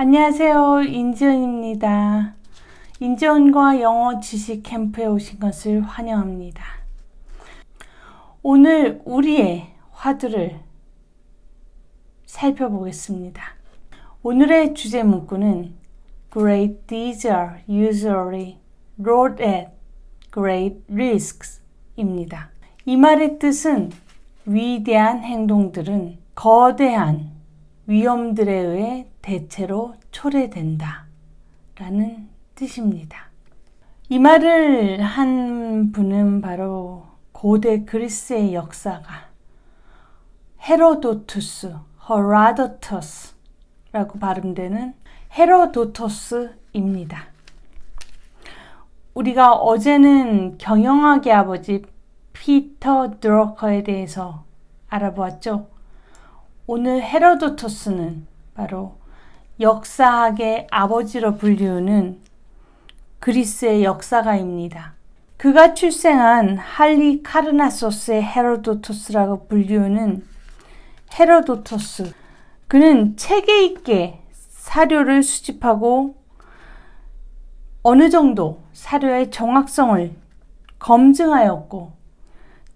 안녕하세요. 인지은입니다. 인지은과 영어 지식 캠프에 오신 것을 환영합니다. 오늘 우리의 화두를 살펴보겠습니다. 오늘의 주제 문구는 Great deeds are usually wrought at great risks 입니다. 이 말의 뜻은 위대한 행동들은 거대한 위험들에 의해 대체로 초래된다. 라는 뜻입니다. 이 말을 한 분은 바로 고대 그리스의 역사가 헤로도투스, 허라도터스라고 발음되는 헤로도토스입니다. 우리가 어제는 경영학의 아버지 피터 드러커에 대해서 알아보았죠. 오늘 헤로도토스는 바로 역사학의 아버지로 불리우는 그리스의 역사가입니다. 그가 출생한 할리 카르나소스의 헤로도토스라고 불리우는 헤로도토스. 그는 체계 있게 사료를 수집하고 어느 정도 사료의 정확성을 검증하였고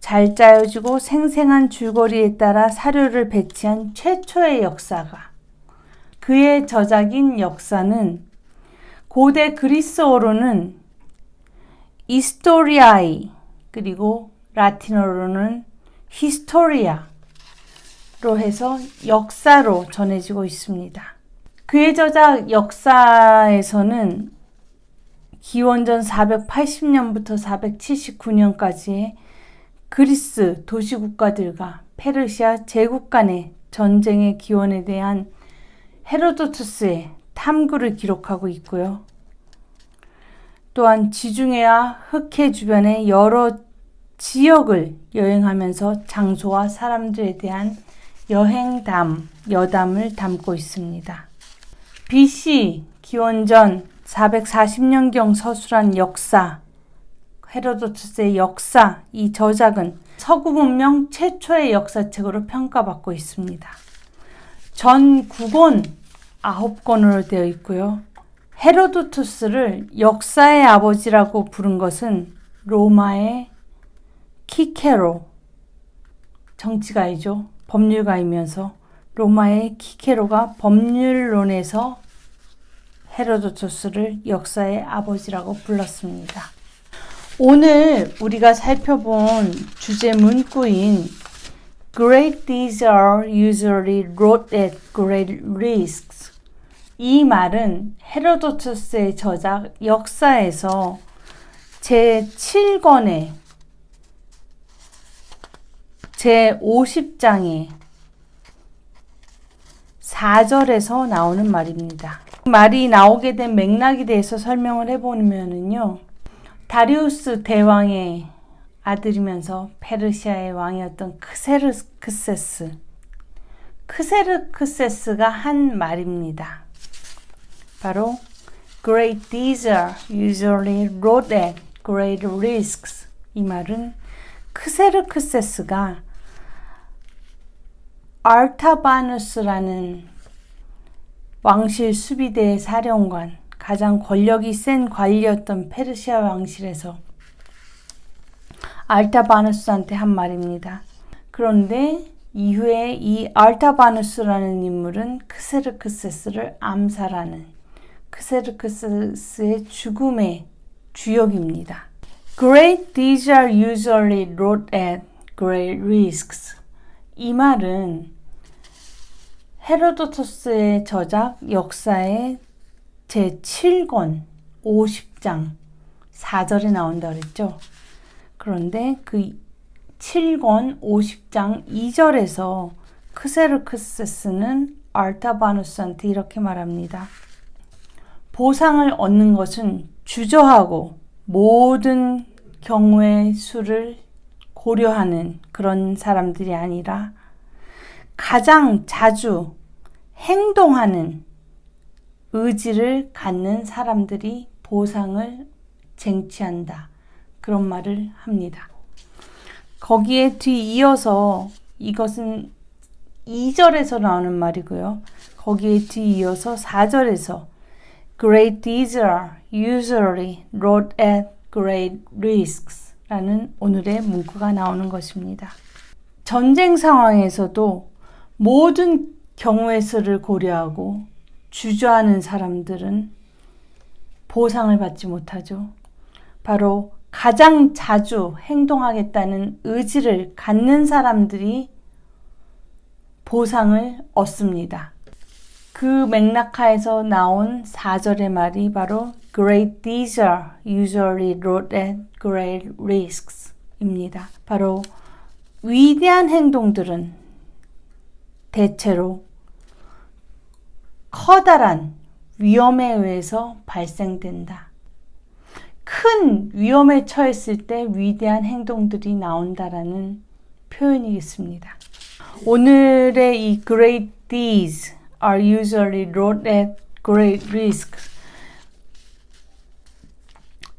잘 짜여지고 생생한 줄거리에 따라 사료를 배치한 최초의 역사가 그의 저작인 역사는 고대 그리스어로는 이스토리아이 그리고 라틴어로는 히스토리아로 해서 역사로 전해지고 있습니다. 그의 저작 역사에서는 기원전 480년부터 479년까지의 그리스 도시국가들과 페르시아 제국 간의 전쟁의 기원에 대한 헤로도투스의 탐구를 기록하고 있고요. 또한 지중해와 흑해 주변의 여러 지역을 여행하면서 장소와 사람들에 대한 여행담, 여담을 담고 있습니다. BC 기원전 440년경 서술한 역사, 헤로도투스의 역사, 이 저작은 서구 문명 최초의 역사책으로 평가받고 있습니다. 전 9권 9권으로 되어 있고요. 헤로도투스를 역사의 아버지라고 부른 것은 로마의 키케로 정치가이죠. 법률가이면서 로마의 키케로가 법률론에서 헤로도투스를 역사의 아버지라고 불렀습니다. 오늘 우리가 살펴본 주제 문구인 Great deeds are usually wrought at great risks. 이 말은 헤로도투스의 저작 역사에서 제 7권의 제 50장의 4절에서 나오는 말입니다. 말이 나오게 된 맥락에 대해서 설명을 해보면은요. 다리우스 대왕의 아들이면서 페르시아의 왕이었던 크세르크세스. 크세르크세스가 한 말입니다. 바로 Great deeds are usually wrought at great risks. 이 말은 크세르크세스가 알타바누스라는 왕실 수비대 사령관, 가장 권력이 센 관리였던 페르시아 왕실에서 알타바누스한테 한 말입니다. 그런데 이후에 이 알타바누스라는 인물은 크세르크세스를 암살하는 크세르크세스의 죽음의 주역입니다. Great deeds are usually wrought at great risks. 이 말은 헤로도토스의 저작 역사의 제 7권 50장 4절에 나온다 그랬죠. 그런데 그 7권 50장 2절에서 크세르크세스는 알타바누스한테 이렇게 말합니다. 보상을 얻는 것은 주저하고 모든 경우의 수를 고려하는 그런 사람들이 아니라 가장 자주 행동하는 의지를 갖는 사람들이 보상을 쟁취한다. 그런 말을 합니다. 거기에 뒤이어서 이것은 2절에서 나오는 말이고요. 거기에 뒤이어서 4절에서 Great deeds are usually wrought at great risks 라는 오늘의 문구가 나오는 것입니다. 전쟁 상황에서도 모든 경우의 수를 고려하고 주저하는 사람들은 보상을 받지 못하죠. 바로 가장 자주 행동하겠다는 의지를 갖는 사람들이 보상을 얻습니다. 그 맥락하에서 나온 4절의 말이 바로 Great deeds usually wrought at great risks 입니다. 바로 위대한 행동들은 대체로 커다란 위험에 의해서 발생된다. 큰 위험에 처했을 때 위대한 행동들이 나온다라는 표현이겠습니다. 오늘의 이 great deeds are usually wrought at great risk.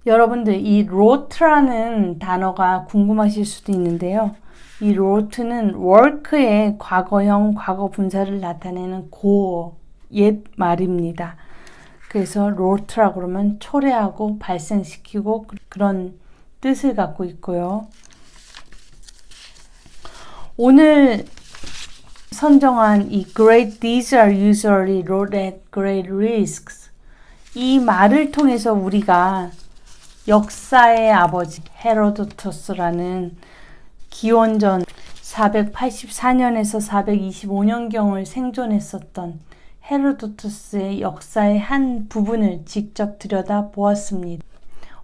여러분들 이 wrought라는 단어가 궁금하실 수도 있는데요. 이 wrought는 work의 과거형 과거 분사를 나타내는 고옛 말입니다. 그래서 로트라고 그러면 초래하고 발생시키고 그런 뜻을 갖고 있고요. 오늘 선정한 이 great deeds are usually wrought at great risks 이 말을 통해서 우리가 역사의 아버지 헤로도토스라는 기원전 484년에서 425년경을 생존했었던 헤로도토스의 역사의 한 부분을 직접 들여다 보았습니다.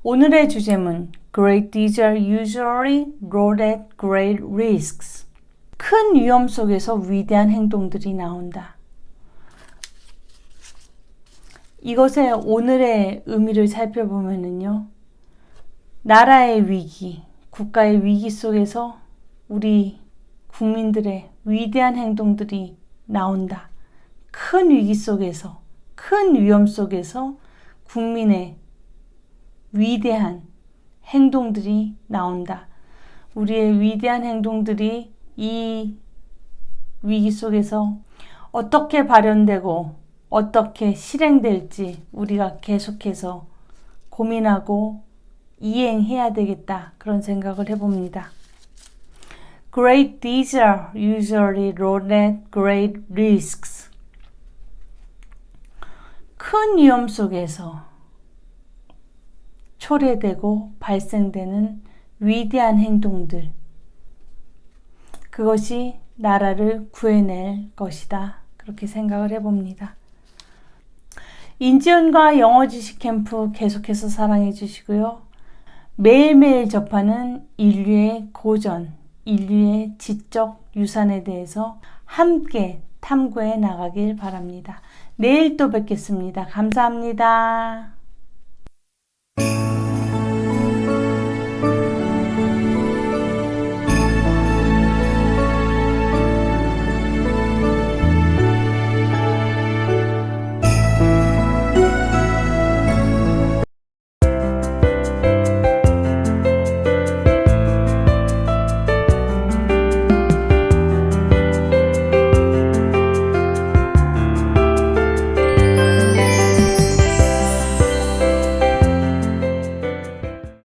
오늘의 주제는 Great deeds are usually wrought at great risks. 큰 위험 속에서 위대한 행동들이 나온다. 이것의 오늘의 의미를 살펴보면은요. 나라의 위기, 국가의 위기 속에서 우리 국민들의 위대한 행동들이 나온다. 큰 위기 속에서, 큰 위험 속에서 국민의 위대한 행동들이 나온다. 우리의 위대한 행동들이 이 위기 속에서 어떻게 발현되고 어떻게 실행될지 우리가 계속해서 고민하고 이행해야 되겠다. 그런 생각을 해봅니다. Great deeds are usually at great risks. 큰 위험 속에서 초래되고 발생되는 위대한 행동들. 그것이 나라를 구해낼 것이다. 그렇게 생각을 해봅니다. 인지연과 영어 지식 캠프 계속해서 사랑해 주시고요. 매일매일 접하는 인류의 고전, 인류의 지적 유산에 대해서 함께 탐구해 나가길 바랍니다. 내일 또 뵙겠습니다. 감사합니다.